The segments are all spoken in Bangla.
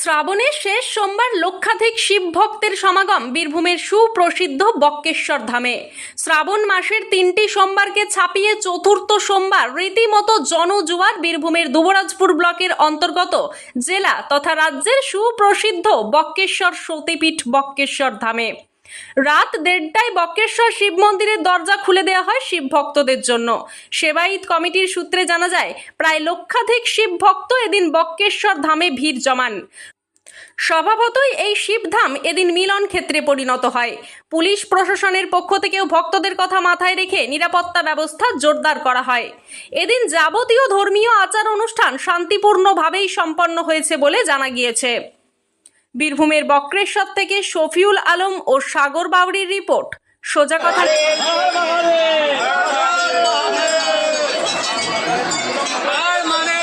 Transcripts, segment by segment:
শ্রাবণের শেষ সোমবার লক্ষাধিক শিব ভক্তের সমাগম বীরভূমের সুপ্রসিদ্ধ বক্কেশ্বর ধামে। শ্রাবণ মাসের তিনটি সোমবারকে ছাপিয়ে চতুর্থ সোমবার রীতিমতো জনজুয়ার বীরভূমের দুবরাজপুর ব্লকের অন্তর্গত জেলা তথা রাজ্যের সুপ্রসিদ্ধ বক্কেশ্বর সতীপীঠ বক্কেশ্বর ধামে। রাত দেড়টায় বক্রেশ্বর শিব মন্দিরের দরজা খুলে দেওয়া হয় শিব ভক্তদের জন্য। সেবায়িত কমিটির সূত্রে জানা যায়, প্রায় লক্ষাধিক শিব ভক্ত এদিন বক্রেশ্বর ধামে ভিড় জমান। স্বভাবতই এই শিবধাম এদিন মিলন ক্ষেত্রে পরিণত হয়। পুলিশ প্রশাসনের পক্ষ থেকেও ভক্তদের কথা মাথায় রেখে নিরাপত্তা ব্যবস্থা জোরদার করা হয়। এদিন যাবতীয় ধর্মীয় আচার অনুষ্ঠান শান্তিপূর্ণভাবেই সম্পন্ন হয়েছে বলে জানা গিয়েছে। বীরভূমের বক্রেশ্বর থেকে শফিউল আলম ও সাগর বাউরির রিপোর্ট। সোজা কথা মানে?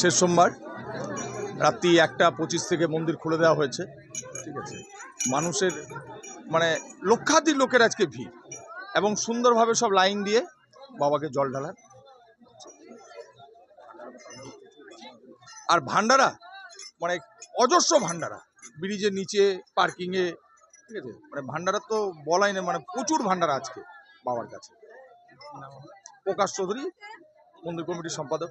শেষ সোমবার রাত্রি একটা পঁচিশ থেকে মন্দির খুলে দেওয়া হয়েছে ঠিক আছে? মানুষের মানে লক্ষাধিক লোকের আজকে ভিড়। এবং সুন্দরভাবে সব লাইন দিয়ে বাবাকে জল ঢালার। আর ভান্ডারা মানে অজস্র ভান্ডারা, ব্রিজের নিচে পার্কিংয়ে ঠিক আছে? মানে ভান্ডারা তো বলাই না মানে প্রচুর ভান্ডারা আজকে বাবার কাছে। প্রকাশ চৌধুরী, মন্দির কমিটির সম্পাদক।